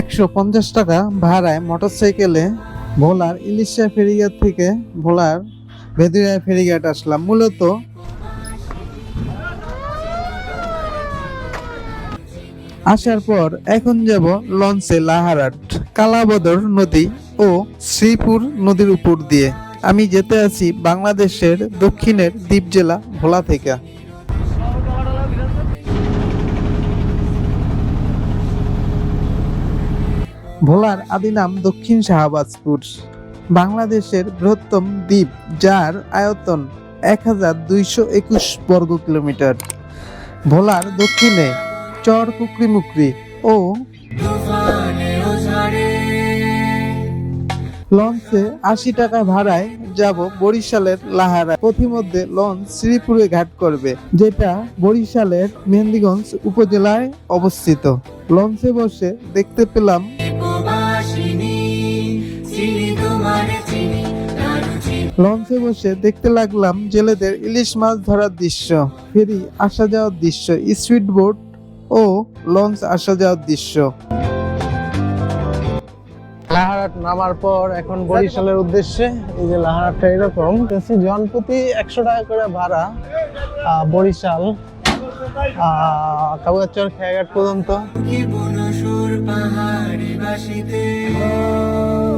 একশো পঞ্চাশ টাকা ভাড়ায় মোটরসাইকেলে ভোলার ইলিশা ফেরিঘাট থেকে ভোলার ভেদুরিয়া ফেরিঘাট আসলাম। মূলত আসার পর এখন যাব লঞ্চে লাহারাট, কালাবদর নদী ও শ্রীপুর নদীর উপর দিয়ে। আমি যেতে আছি বাংলাদেশের দক্ষিণের দ্বীপ জেলা ভোলা থেকে। ভোলার আদি নাম দক্ষিণ শাহবাজপুর। বাংলাদেশের বৃহত্তম দ্বীপ, যার আয়তন এক হাজার দুইশো একুশ বর্গ কিলোমিটার। ভোলার দক্ষিণে চর কুকরিমুকরি ও লঞ্চে আশি টাকা ভাড়ায় যাব বরিশালের লাহারা। পথিমধ্যে লঞ্চ শ্রীপুরে ঘাট করবে যেটা বরিশালের মেহেন্দিগঞ্জ উপজেলায় অবস্থিত। লঞ্চে বসে দেখতে পেলাম লঞ্চে বসে দেখতে লাগলাম জেলেদের ইলিশ মাছ ধরার দৃশ্য ফেরি আসা যাওয়ার দৃশ্য স্পিড বোট ও লঞ্চ আসা যাওয়ার দৃশ্য। লাহারাট নামার পর এখন বরিশালের উদ্দেশ্যে এই যে লাহারাটটা এরকম। জনপ্রতি একশো টাকা করে ভাড়া আহ, বরিশাল চর খেয়াঘাট পর্যন্ত। পাহাড়ি বাসিতে?